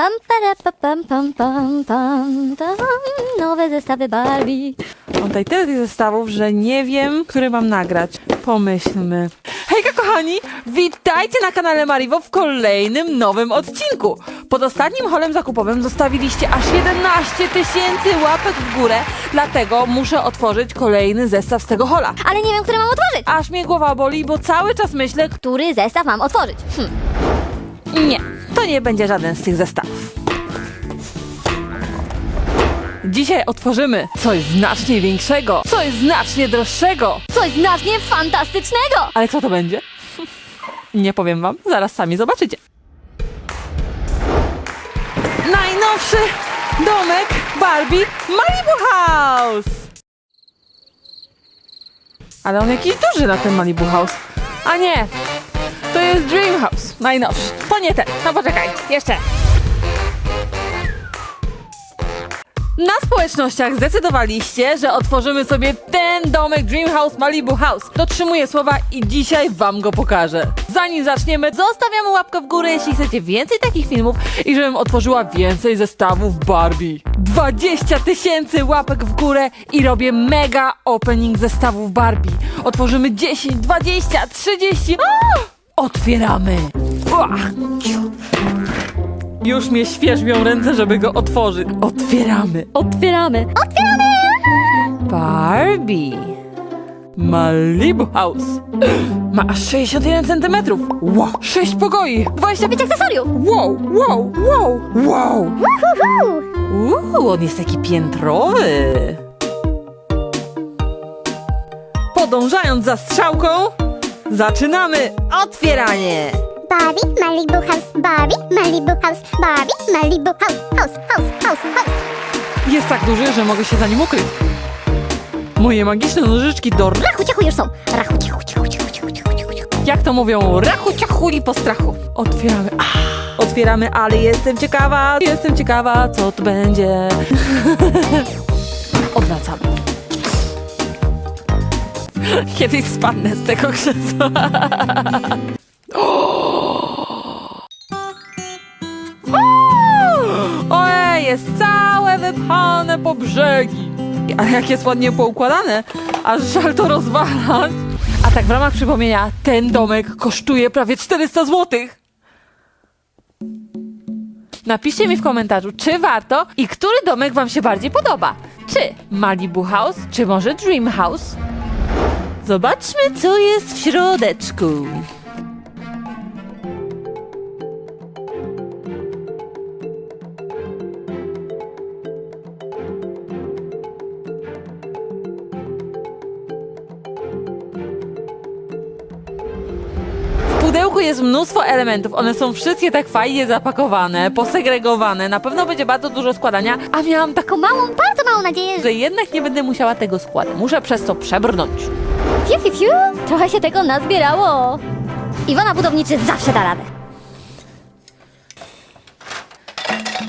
Pam, para, pa, pam, pam, pam, pam, tam. Nowe zestawy Barbie. Mam tutaj tyle tych zestawów, że nie wiem, który mam nagrać. Pomyślmy. Hejka kochani! Witajcie na kanale Mariwo w kolejnym nowym odcinku. Pod ostatnim holem zakupowym zostawiliście aż 11 tysięcy łapek w górę, dlatego muszę otworzyć kolejny zestaw z tego hola. Ale nie wiem, który mam otworzyć. Aż mnie głowa boli, bo cały czas myślę, Który zestaw mam otworzyć? Hm. Nie, to nie będzie żaden z tych zestawów. Dzisiaj otworzymy coś znacznie większego, coś znacznie droższego. Coś znacznie fantastycznego. Ale co to będzie? Nie powiem wam, zaraz sami zobaczycie. Najnowszy domek Barbie Malibu House! Ale on jakiś duży na ten Malibu House. A nie, jest Dream House, najnowszy. To nie ten, no poczekaj, jeszcze. Na społecznościach zdecydowaliście, że otworzymy sobie ten domek Dream House Malibu House. Dotrzymuję słowa i dzisiaj wam go pokażę. Zanim zaczniemy, zostawiamy łapkę w górę, jeśli chcecie więcej takich filmów i żebym otworzyła więcej zestawów Barbie. 20 tysięcy łapek w górę i robię mega opening zestawów Barbie. Otworzymy 10, 20, 30. A! Otwieramy. Już mnie świeżbią ręce, żeby go otworzyć. Otwieramy. Otwieramy. Barbie. Malibu House. Ma aż 61 centymetrów. Wow. 6 pokoi. 25 Akcesoriów. Wow, wow, wow, wow. Uuu, on jest taki piętrowy. Podążając za strzałką, zaczynamy otwieranie. Barbie, Malibu House, Barbie, Malibu House, Barbie, Malibu House, House, House, House, House. Jest tak duży, że mogę się za nim ukryć. Moje magiczne nożyczki do Rachu ciachu już są. Rachu ciachu, ciachu, ciachu, ciachu, ciachu, ciachu, ciachu. Jak to mówią, rachu ciachuli po strachu. Otwieramy. Ah, otwieramy, ale jestem ciekawa, jestem ciekawa, co tu będzie. Odwracamy. Kiedyś spadnę z tego krzesła. Ojej, jest całe wypchane po brzegi. A jak jest ładnie poukładane, aż żal to rozwalać. A tak w ramach przypomnienia, ten domek kosztuje prawie 400 zł. Napiszcie mi w komentarzu, czy warto i który domek wam się bardziej podoba. Czy Malibu House, czy może Dream House? Zobaczmy, co jest w środeczku. W pudełku jest mnóstwo elementów. One są wszystkie tak fajnie zapakowane, posegregowane. Na pewno będzie bardzo dużo składania, a miałam taką małą, bardzo małą nadzieję, że jednak nie będę musiała tego składać. Muszę przez to przebrnąć. Fiu, fiu, fiu. Trochę się tego nazbierało. Iwona Budowniczy zawsze da radę.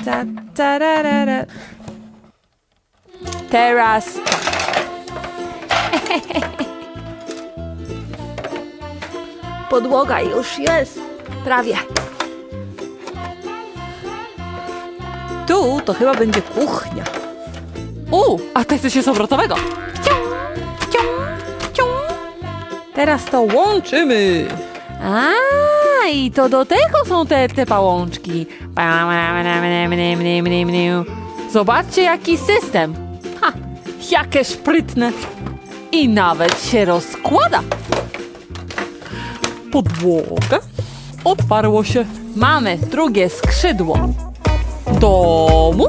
Ta, tararara. Teraz. Podłoga już jest. Prawie. Tu to chyba będzie kuchnia. U, a to coś jest obrotowego. Teraz to łączymy. A, i to do tego są te, te pałączki. Zobaczcie, jaki system. Ha, jakie szprytne. I nawet się rozkłada. Podłoga. Otwarło się. Mamy drugie skrzydło domu.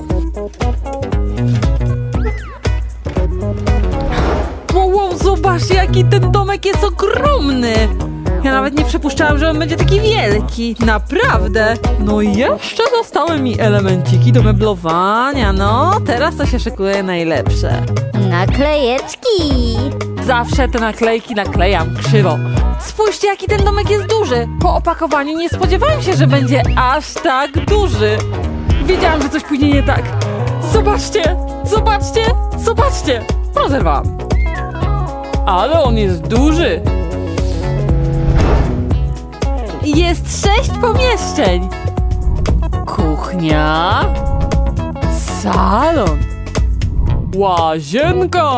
Zobaczcie, jaki ten domek jest ogromny. Ja nawet nie przypuszczałam, że on będzie taki wielki. Naprawdę. No i jeszcze zostały mi elemenciki do meblowania. No, teraz to się szykuje najlepsze. Naklejeczki. Zawsze te naklejki naklejam krzywo. Spójrzcie, jaki ten domek jest duży. Po opakowaniu nie spodziewałem się, że będzie aż tak duży. Wiedziałam, że coś pójdzie nie tak. Zobaczcie, zobaczcie, zobaczcie. Rozerwałam. Ale on jest duży. Jest sześć pomieszczeń. Kuchnia. salon, łazienka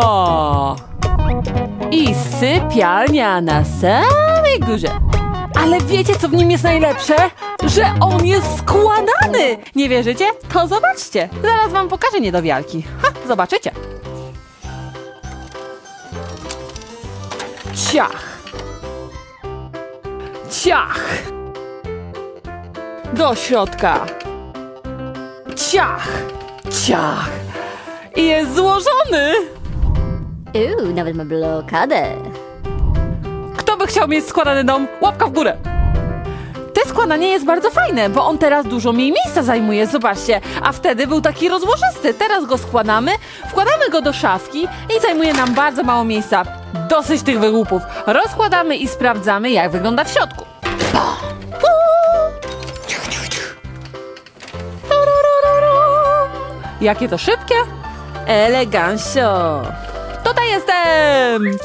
i sypialnia na samej górze. Ale wiecie, co w nim jest najlepsze? Że on jest składany! Nie wierzycie? To zobaczcie. Zaraz wam pokażę niedowiarki. Ha, zobaczycie. Ciach. Ciach. Do środka. Ciach. Ciach. I jest złożony. Uuu, nawet ma blokadę. Kto by chciał mieć składany dom? Łapka w górę! Te składanie jest bardzo fajne, bo on teraz dużo mniej miejsca zajmuje, zobaczcie. A wtedy był taki rozłożysty. Teraz go składamy, wkładamy go do szafki i zajmuje nam bardzo mało miejsca. Dosyć tych wygłupów. Rozkładamy i sprawdzamy, jak wygląda w środku. Jakie to szybkie? Elegancio. Tutaj jestem!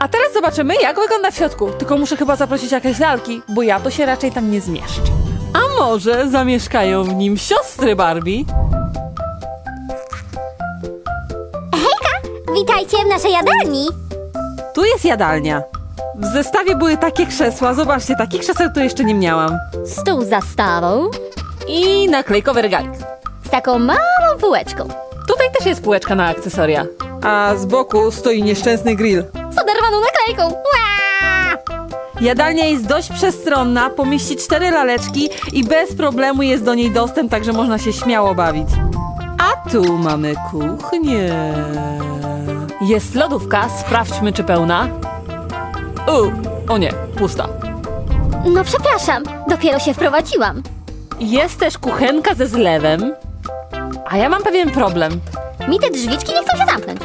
A teraz zobaczymy, jak wygląda w środku. Tylko muszę chyba zaprosić jakieś lalki, bo ja to się raczej tam nie zmieszczę. A może zamieszkają w nim siostry Barbie? Witajcie w naszej jadalni. Tu jest jadalnia. W zestawie były takie krzesła. Zobaczcie, takich krzeseł to jeszcze nie miałam. Stół z zastawą I naklejkowy regalik. z taką małą półeczką. Tutaj też jest półeczka na akcesoria. A z boku stoi nieszczęsny grill. Z oderwaną naklejką. Ła! Jadalnia jest dość przestronna, pomieści cztery laleczki i bez problemu jest do niej dostęp, także można się śmiało bawić. A tu mamy kuchnię. Jest lodówka, sprawdźmy czy pełna. U, o nie, pusta. No przepraszam, dopiero się wprowadziłam. Jest też kuchenka ze zlewem. A ja mam pewien problem. Mi te drzwiczki nie chcą się zamknąć.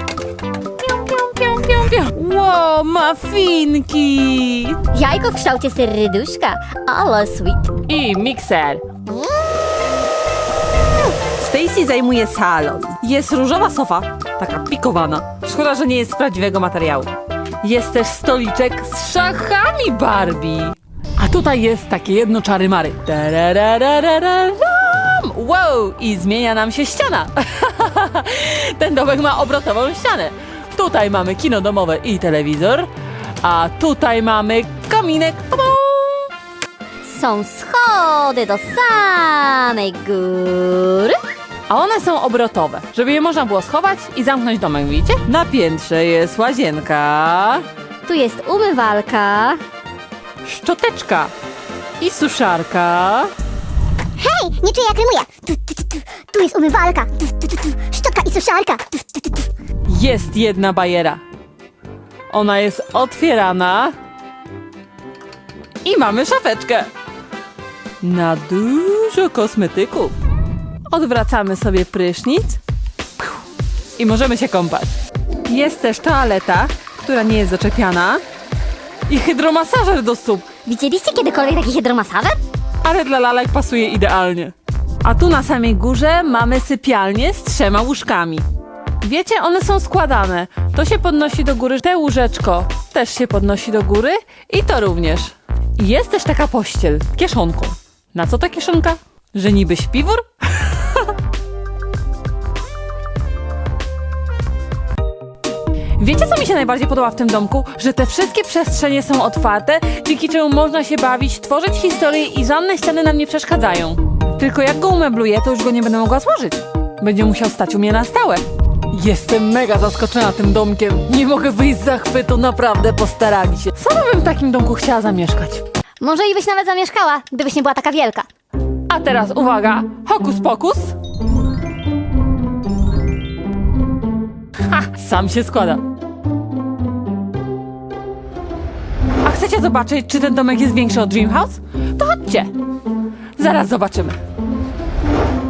Wow, mafinki! Jajko w kształcie serduszka, ale sweet. I mikser. Stacy zajmuje salon. Jest różowa sofa, taka pikowana. Szkoda, że nie jest z prawdziwego materiału. Jest też stoliczek z szachami Barbie. A tutaj jest takie jedno czary mary. Wow! I zmienia nam się ściana. Ten domek ma obrotową ścianę. Tutaj mamy kino domowe i telewizor, a tutaj mamy kominek. Są schody do samej góry. A one są obrotowe, żeby je można było schować i zamknąć domek, widzicie? Na piętrze jest łazienka, Tu jest umywalka. szczoteczka i suszarka. Hej, nie czuję jak rymuję. Tu, tu, tu, tu. tu jest umywalka. Tu, tu, tu, tu. Szczotka i suszarka. Tu, tu, tu, tu. Jest jedna bajera. Ona jest otwierana. I mamy szafeczkę. Na dużo kosmetyków. Odwracamy sobie prysznic. I możemy się kąpać. Jest też toaleta, która nie jest zaczepiana. I hydromasażer do stóp. Widzieliście kiedykolwiek taki hydromasażer? ale dla lalek pasuje idealnie. A tu na samej górze mamy sypialnię z trzema łóżkami. Wiecie, one są składane. To się podnosi do góry, te łóżeczko też się podnosi do góry i to również. I jest też taka pościel, kieszonką. Na co ta kieszonka? Że niby śpiwór? Wiecie, co mi się najbardziej podoba w tym domku? Że te wszystkie przestrzenie są otwarte, dzięki czemu można się bawić, tworzyć historie i żadne ściany nam nie przeszkadzają. Tylko jak go umebluję, to już go nie będę mogła złożyć. Będzie musiał stać u mnie na stałe. Jestem mega zaskoczona tym domkiem. Nie mogę wyjść z zachwytu, naprawdę postarali się. Sama bym w takim domku chciała zamieszkać. Może i byś nawet zamieszkała, gdybyś nie była taka wielka. A teraz uwaga, hokus pokus. Ha, sam się składa. Chcecie zobaczyć, czy ten domek jest większy od Dream House? To chodźcie. Zaraz zobaczymy.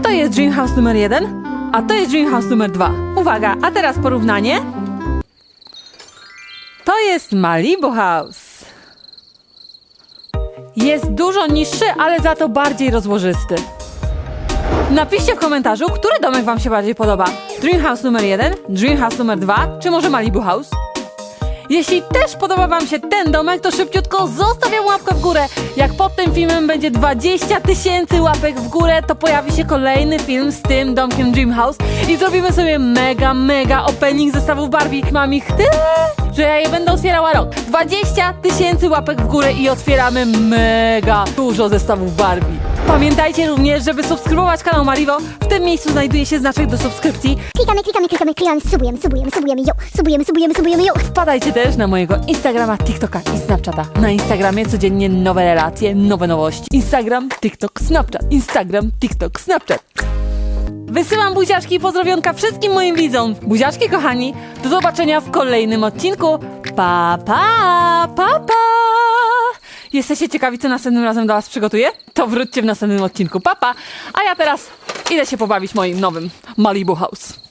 To jest Dream House numer jeden, a to jest Dream House numer dwa. Uwaga, a teraz porównanie. To jest Malibu House. Jest dużo niższy, ale za to bardziej rozłożysty. Napiszcie w komentarzu, który domek Wam się bardziej podoba. Dream House numer 1, Dream House numer 2, czy może Malibu House? Jeśli też podoba wam się ten domek, to szybciutko zostawiam łapkę w górę. Jak pod tym filmem będzie 20 tysięcy łapek w górę, to pojawi się kolejny film z tym domkiem Dream House i zrobimy sobie mega, mega opening zestawów Barbie. Mam ich tyle, że ja je będę otwierała rok. 20 tysięcy łapek w górę i otwieramy mega dużo zestawów Barbie. Pamiętajcie również, żeby subskrybować kanał Marivo. W tym miejscu znajduje się znaczek do subskrypcji. Klikamy, klikamy, klikamy, klikamy, subujemy, subujemy, subujemy, jo, subujemy, subujemy, subujemy, jo. Wpadajcie też na mojego Instagrama, TikToka i Snapchata. Na Instagramie codziennie nowe relacje, nowe nowości. Instagram, TikTok, Snapchat. Instagram, TikTok, Snapchat. Wysyłam buziaczki i pozdrowionka wszystkim moim widzom. Buziaczki kochani, do zobaczenia w kolejnym odcinku. Pa, pa, pa, pa. Jesteście ciekawi, co następnym razem dla was przygotuję? To wróćcie w następnym odcinku. Papa. Pa. A ja teraz idę się pobawić moim nowym Malibu House.